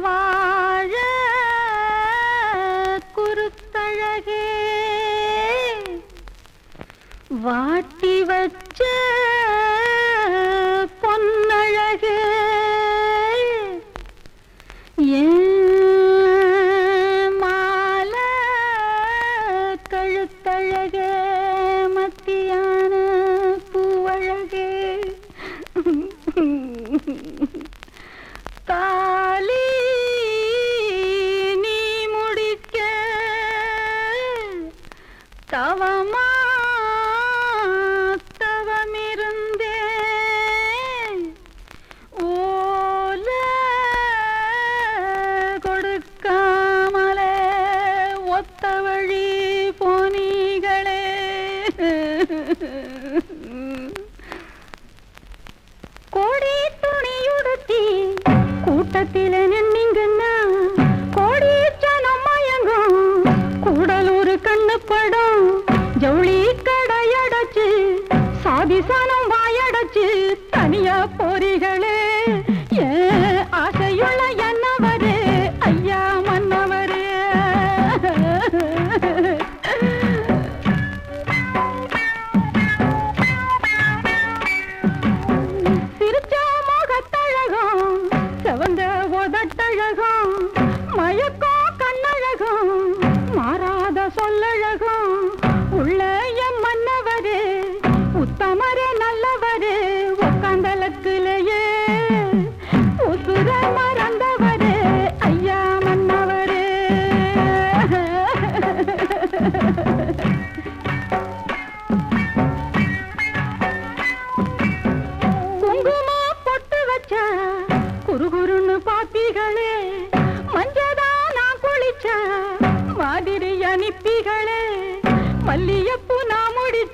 வாழ குருத்தழகே. வாட்டி வச்ச தவமா தவமிருந்தே. ஓல கொடுக்காமலே ஒத்த வழி போனீகளே சாதிசானம் வாயடைச்சு தனியா போறீகளே. ஏ ஆசையுள்ள என்னவரு? ஐயா மன்னவரு. சிரிச்ச முகத்தழகம் செவந்த உதட்டழகம் மயக்கம் கண்ணழகம் மாறாத சொல்லழகம்.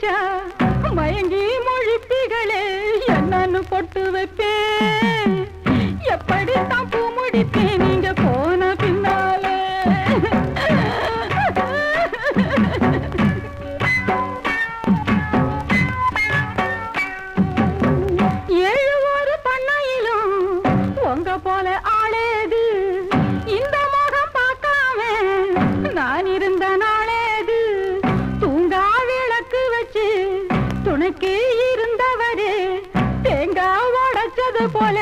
பிடிச்சா மயங்கி மொழிப்பிகளே என்னன்னு பொட்டு வைப்பேன் எப்படி தான் பூ முடிப்பேன் நீங்க போன பின்னாலே. ஏழு ஒரு பண்ணையிலும் உங்க போல போல